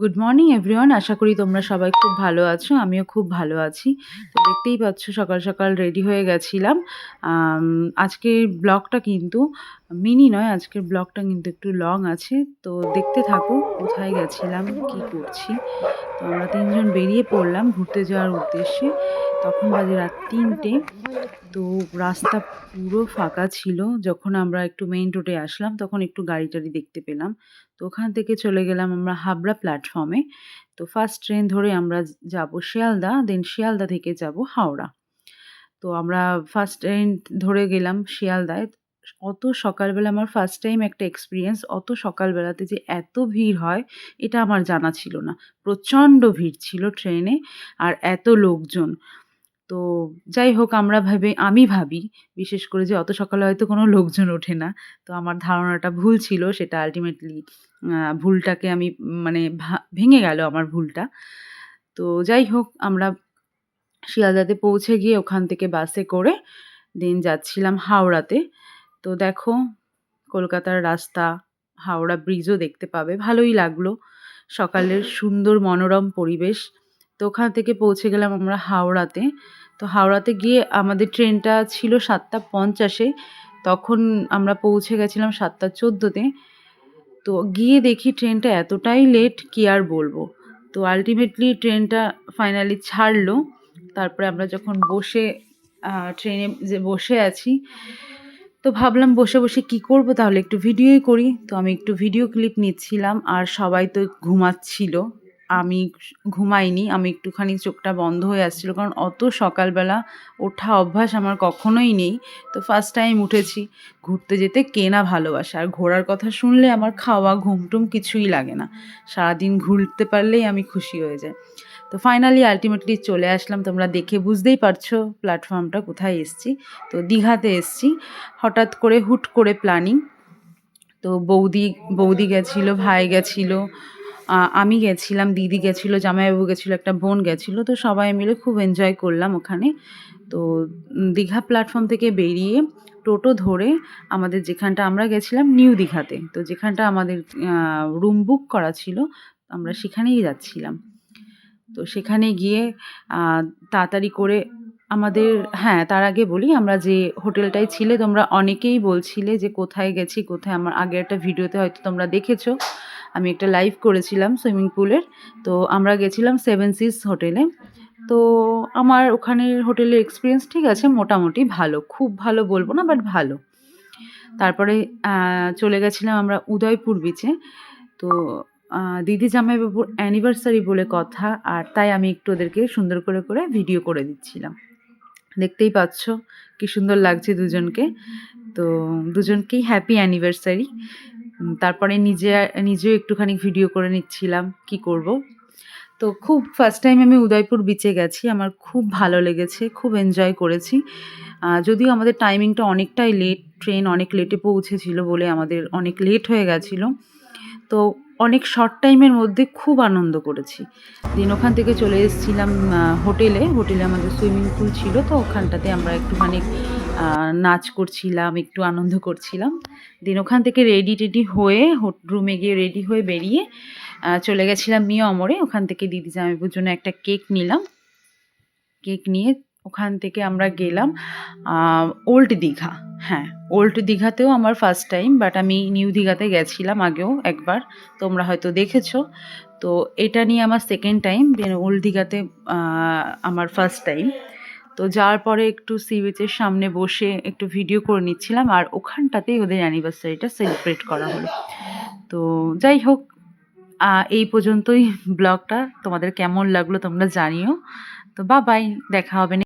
Good morning everyone আশা করি তোমরা সবাই খুব ভালো আছো। আমিও খুব ভালো আছি। তো দেখতেই পাচ্ছ, সকাল সকাল রেডি হয়ে গেছিলাম। আজকের ব্লগটা কিন্তু মিনি নয়, আজকের ব্লগটা কিন্তু একটু লং আছে। তো দেখতে থাকো, কোথায় গেছিলাম, কি করছি। তো আমরা তিনজন বেরিয়ে পড়লাম ঘুরতে যাওয়ার উদ্দেশ্যে। তখন বাজে রাত তিনটে। তো রাস্তা পুরো ফাঁকা ছিল। যখন আমরা একটু মেইন রোডে আসলাম, তখন একটু গাড়ি টাড়ি দেখতে পেলাম। তো ওখান থেকে চলে গেলাম আমরা হাবড়া প্ল্যাটফর্মে তো ফার্স্ট ট্রেন ধরে আমরা যাব শিয়ালদা দেন শিয়ালদা থেকে যাব হাওড়া। তো আমরা ফার্স্ট ট্রেন ধরে গেলাম শিয়ালদায়। অত সকালবেলা আমার ফার্স্ট টাইম একটা এক্সপিরিয়েন্স অত সকালবেলাতে যে এত ভিড় হয়, এটা আমার জানা ছিল না। প্রচণ্ড ভিড় ছিল ট্রেনে আর এত লোকজন। তো যাই হোক, আমরা ভেবে, আমি ভাবি, বিশেষ করে যে অত সকালে হয়তো কোনো লোকজন ওঠে না। তো আমার ধারণাটা ভুল ছিল, সেটা আলটিমেটলি ভুলটাকে আমি মানে ভেঙে গেল আমার ভুলটা। তো যাই হোক, আমরা শিয়ালদাতে পৌঁছে গিয়ে ওখান থেকে বাসে করে দিন যাচ্ছিলাম হাওড়াতে। তো দেখো, কলকাতার রাস্তা, হাওড়া ব্রিজও দেখতে পাবে, ভালোই লাগল। সকালের সুন্দর মনোরম পরিবেশ। তো ওখান থেকে পৌঁছে গেলাম আমরা হাওড়াতে। তো হাওড়াতে গিয়ে আমাদের ট্রেনটা ছিল সাতটা পঞ্চাশে। তখন আমরা পৌঁছে গেছিলাম সাতটা চোদ্দোতে। তো গিয়ে দেখি ট্রেনটা এতটাই লেট কি আর বলব? তো আলটিমেটলি ট্রেনটা ফাইনালি ছাড়লো। তারপরে আমরা যখন বসে ট্রেনে যে বসে আছি, তো ভাবলাম বসে বসে কি করব? তাহলে একটু ভিডিওই করি। তো আমি একটু ভিডিও ক্লিপ নিচ্ছিলাম আর সবাই তো ঘুমাচ্ছিল। আমি ঘুমাইনি, আমি একটুখানি চোখটা বন্ধ হয়ে আসছিল, কারণ অত সকালবেলা ওঠা অভ্যাস আমার কখনোই নেই। তো ফার্স্ট টাইম উঠেছি, ঘুরতে যেতে কে না ভালোবাসে। আর ঘোরার কথা শুনলে আমার খাওয়া, ঘুমটুম কিছুই লাগে না। সারাদিন ঘুরতে পারলেই আমি খুশি হয়ে যাই। তো ফাইনালি আলটিমেটলি চলে আসলাম, তোমরা দেখে বুঝতেই পারছ প্ল্যাটফর্মটা কোথায় এসছি। তো দীঘাতে এসছি, হঠাৎ করে হুট করে প্ল্যানিং তো বৌদি বৌদি গেছিল, ভাই গেছিল আমি গেছিলাম, দিদি গেছিল, জামাইবাবু গেছিল, একটা বোন গেছিল, তো সবাই মিলে খুব এনজয় করলাম ওখানে। তো দীঘা প্ল্যাটফর্ম থেকে বেরিয়ে টোটো ধরে আমাদের যেখানটা আমরা গেছিলাম নিউ দীঘাতে, তো যেখানটা আমাদের রুম বুক করা ছিল, আমরা সেখানেই যাচ্ছিলাম। তো সেখানে গিয়ে তাড়াতাড়ি করে আমাদের হ্যাঁ তার আগে বলি, আমরা যে হোটেলটায় ছিলে, তোমরা অনেকেই বলছিলে যে কোথায় গেছি, কোথায় আমার, আগের একটা ভিডিওতে হয়তো তোমরা দেখেছ। আমি একটা লাইভ করেছিলাম সুইমিং পুলের তো আমরা গেছিলাম সেভেন সিস হোটেলে তো আমার ওখানের হোটেলের এক্সপিরিয়েন্স ঠিক আছে, মোটামুটি ভালো। খুব ভালো বলব না বাট ভালো। তারপরে চলে গেছিলাম আমরা উদয়পুর বিচে তো দিদি জামাইবাবুর অ্যানিভার্সারি বলে কথা, আর তাই আমি একটু ওদেরকে সুন্দর করে করে ভিডিও করে দিচ্ছিলাম। দেখতেই পাচ্ছ কি সুন্দর লাগছে দুজনকে। তো দুজনকেই হ্যাপি অ্যানিভার্সারি তারপরে নিজে, নিজেও একটুখানি ভিডিও করে নিচ্ছিলাম, কি করব? তো খুব ফার্স্ট টাইম আমি উদয়পুর বিচে গেছি, আমার খুব ভালো লেগেছে, খুব এনজয় করেছি। যদিও আমাদের টাইমিংটা অনেকটাই লেট ট্রেন অনেক লেটে পৌঁছেছিল বলে আমাদের অনেক লেট হয়ে গেছিল। তো অনেক শর্ট টাইমের মধ্যে খুব আনন্দ করেছি। দিন ওখান থেকে চলে এসেছিলাম হোটেলে। হোটেলে আমাদের সুইমিং পুল ছিল, তো ওখানটাতে আমরা একটুখানি নাচ করছিলাম, একটু আনন্দ করছিলাম। দিন ওখান থেকে রেডি টেডি হয়ে রুমে গিয়ে রেডি হয়ে বেরিয়ে চলে গেছিলাম মিয়া অমরে ওখান থেকে দিদি জামাইবুর জন্য একটা কেক নিলাম। কেক নিয়ে ওখান থেকে আমরা গেলাম ওল্ড দীঘা হ্যাঁ ওল্ড দীঘাতেও আমার ফার্স্ট টাইম বাট আমি নিউ দীঘাতে গেছিলাম আগেও একবার, তোমরা হয়তো দেখেছ। তো এটা নিয়ে আমার সেকেন্ড টাইম দেন ওল্ড দীঘাতে আমার ফার্স্ট টাইম তো যাওয়ার পরে একটু সি বিচের সামনে বসে একটু ভিডিও করে নিচ্ছিলাম, আর ওখানটাতেই ওদের অ্যানিভার্সারিটা সেলিব্রেট করা হলো। তো যাই হোক এই পর্যন্তই ব্লগটা তোমাদের কেমন লাগল তোমরা জানিও। তো বা বাই দেখা হবে